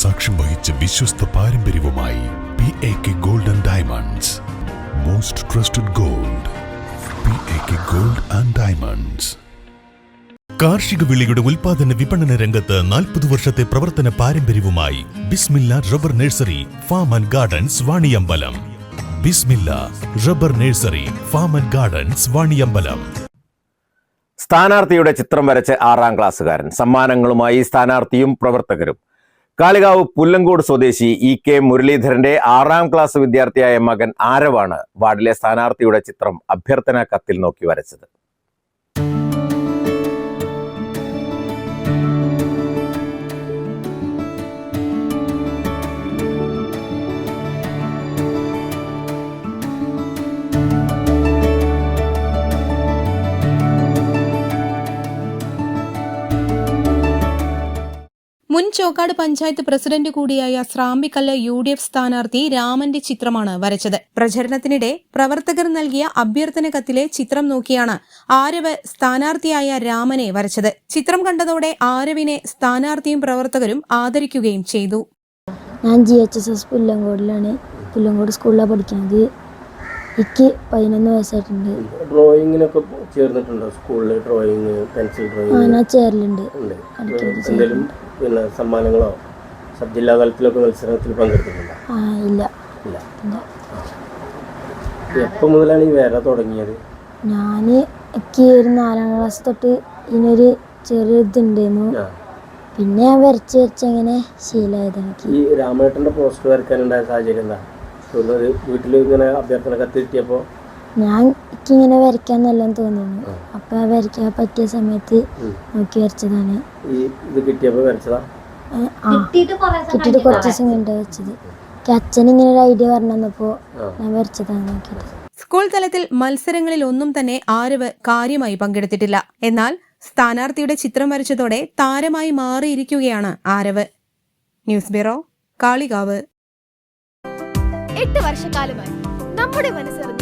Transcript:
സാക്ഷ്യം വഹിച്ച വിശ്വസ്ത പാരമ്പര്യവുമായി P A K gold and diamonds most trusted gold P A K gold and diamonds കാർഷിക വിളിയുടെ ഉൽപാദന വിപണന രംഗത്ത് നാൽപ്പത് വർഷത്തെ പ്രവർത്തന പാരമ്പര്യവുമായി Bismilla rubber nursery farm and gardens Vaniyambalam. Bismilla rubber nursery farm and gardens Vaniyambalam. സ്ഥാനാർത്ഥിയുടെ ചിത്രം വരച്ച് ആറാം ക്ലാസ്സുകാരൻ. സമ്മാനങ്ങളുമായി സ്ഥാനാർത്ഥിയും പ്രവർത്തകരും. കാളികാവ് പുല്ലങ്കോട് സ്വദേശി ഇ കെ മുരളീധരന്റെ ആറാം ക്ലാസ് വിദ്യാർത്ഥിയായ മകൻ ആരവാണ് വാർഡിലെ സ്ഥാനാർത്ഥിയുടെ ചിത്രം അഭ്യർത്ഥന കത്തിൽ നോക്കി വരച്ചത്. മുൻ ചോക്കാട് പഞ്ചായത്ത് പ്രസിഡന്റ് കൂടിയായ സ്രാമ്പിക്കല്ല് യു ഡി എഫ് സ്ഥാനാർത്ഥി രാമന്റെ ചിത്രമാണ് വരച്ചത്. പ്രചരണത്തിനിടെ പ്രവർത്തകർ നൽകിയ അഭ്യർത്ഥന കത്തിലെ ചിത്രം നോക്കിയാണ് ആരവ് സ്ഥാനാർത്ഥിയായ രാമനെ വരച്ചത്. ചിത്രം കണ്ടതോടെ ആരവിനെ സ്ഥാനാർത്ഥിയും പ്രവർത്തകരും ആദരിക്കുകയും ചെയ്തു. ഞാൻ ജി എച്ച് എസ് എസ് പുല്ലങ്കോടിലാണ് പുല്ലങ്കോട് സ്കൂളിലാണ് പഠിക്കുന്നത്. എനിക്ക് പതിനൊന്ന് വയസ്സായിട്ടുണ്ട്. ഡ്രോയിങ്ങിനൊക്കെ ചേർന്നിട്ടുണ്ടോ സ്കൂളിൽ ഡ്രോയിങ് പെൻസിൽ ഡ്രോയിങ് ഞാൻ ചേരലുണ്ട്. പിന്നെ സമ്മാനങ്ങളോ സബ് ജില്ലാ തലത്തിലൊക്കെ മത്സരത്തിൽ പങ്കെടുത്തിട്ടുണ്ടോ? ഇല്ല. ഇല്ല. എപ്പോൾ മുതലാണ് ഈ വേറെ തുടങ്ങിയത്? ഞാൻ എനിക്ക് ഒരു നാലാം ക്ലാസ് തൊട്ട് ഇതിനൊരു ചെറിയ ഇതുണ്ടായിരുന്നു. ആ. പിന്നെ ഞാൻ വരച്ച് വരച്ച് അങ്ങനെ ശീലമായത്. എനിക്ക് ഈ രാമേട്ടന്റെ പോസ്റ്റർ വരയ്ക്കാനുണ്ടായ സാഹചര്യം എന്താ? വീട്ടിൽ ഇങ്ങനെ അഭ്യർത്ഥന കത്ത് കിട്ടിയപ്പോൾ ഞാൻ എനിക്കിങ്ങനെ വരയ്ക്കാൻ നല്ലോണം തോന്നിയിരുന്നു അപ്പൊ ആ വരയ്ക്കാൻ പറ്റിയ സമയത്ത് നോക്കി വരച്ചതാണ്. ഈ ഇത് കിട്ടിയപ്പോൾ വരച്ചതാ? ഏ, ആ കിട്ടിയിട്ട് കുറച്ച് ദിവസം കണ്ടു വെച്ചത് അച്ഛൻ ഇങ്ങനെ ഒരു ഐഡിയ പറഞ്ഞു തന്നപ്പോൾ ഞാൻ വരച്ചതാണ് നോക്കിയത് സ്കൂൾ തലത്തിൽ മത്സരങ്ങളിൽ ഒന്നും തന്നെ ആരവ് കാര്യമായി പങ്കെടുത്തിട്ടില്ല. എന്നാൽ സ്ഥാനാർത്ഥിയുടെ ചിത്രം വരച്ചതോടെ താരമായി മാറിയിരിക്കുകയാണ് ആരവ്. News bureau Kalikavu. എട്ട് വർഷക്കാലമായി നമ്മുടെ മനസ്സറിഞ്ഞ്